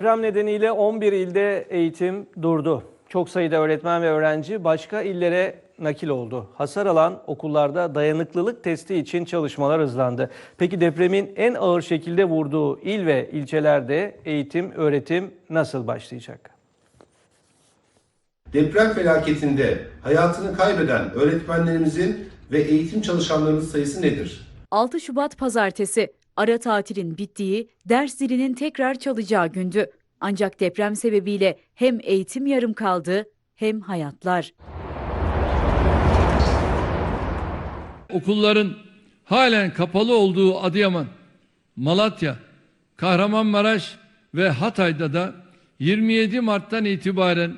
Deprem nedeniyle 11 ilde eğitim durdu. Çok sayıda öğretmen ve öğrenci başka illere nakil oldu. Hasar alan okullarda dayanıklılık testi için çalışmalar hızlandı. Peki depremin en ağır şekilde vurduğu il ve ilçelerde eğitim, öğretim nasıl başlayacak? Deprem felaketinde hayatını kaybeden öğretmenlerimizin ve eğitim çalışanlarının sayısı nedir? 6 Şubat pazartesi ara tatilin bittiği, ders zilinin tekrar çalacağı gündü. Ancak deprem sebebiyle hem eğitim yarım kaldı hem hayatlar. okulların halen kapalı olduğu Adıyaman, Malatya, Kahramanmaraş ve Hatay'da da 27 Mart'tan itibaren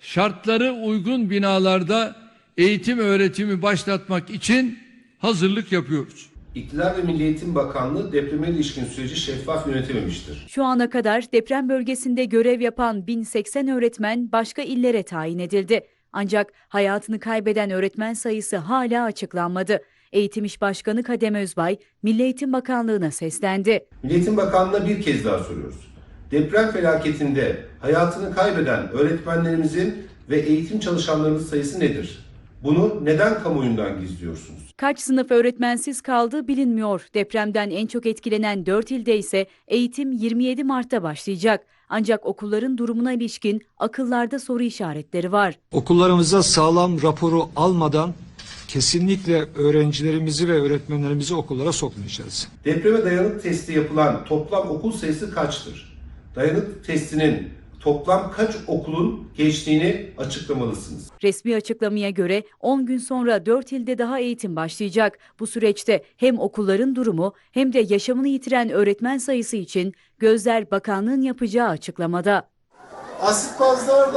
şartları uygun binalarda eğitim öğretimi başlatmak için hazırlık yapıyoruz. İktidar ve Milli Eğitim Bakanlığı depreme ilişkin süreci şeffaf yönetememiştir. Şu ana kadar deprem bölgesinde görev yapan 1080 öğretmen başka illere tayin edildi. Ancak hayatını kaybeden öğretmen sayısı hala açıklanmadı. Eğitim İş Başkanı Kadem Özbay, Milli Eğitim Bakanlığı'na seslendi. Milli Eğitim Bakanlığı'na bir kez daha soruyoruz. Deprem felaketinde hayatını kaybeden öğretmenlerimizin ve eğitim çalışanlarının sayısı nedir? Bunu neden kamuoyundan gizliyorsunuz? Kaç sınıf öğretmensiz kaldı bilinmiyor. Depremden en çok etkilenen 4 ilde ise eğitim 27 Mart'ta başlayacak. Ancak okulların durumuna ilişkin akıllarda soru işaretleri var. Okullarımıza sağlam raporu almadan kesinlikle öğrencilerimizi ve öğretmenlerimizi okullara sokmayacağız. Depreme dayanık testi yapılan toplam okul sayısı kaçtır? Dayanık testinin toplam kaç okulun geçtiğini açıklamalısınız. Resmi açıklamaya göre 10 gün sonra 4 ilde daha eğitim başlayacak. Bu süreçte hem okulların durumu hem de yaşamını yitiren öğretmen sayısı için gözler bakanlığın yapacağı açıklamada. Asit bazlarda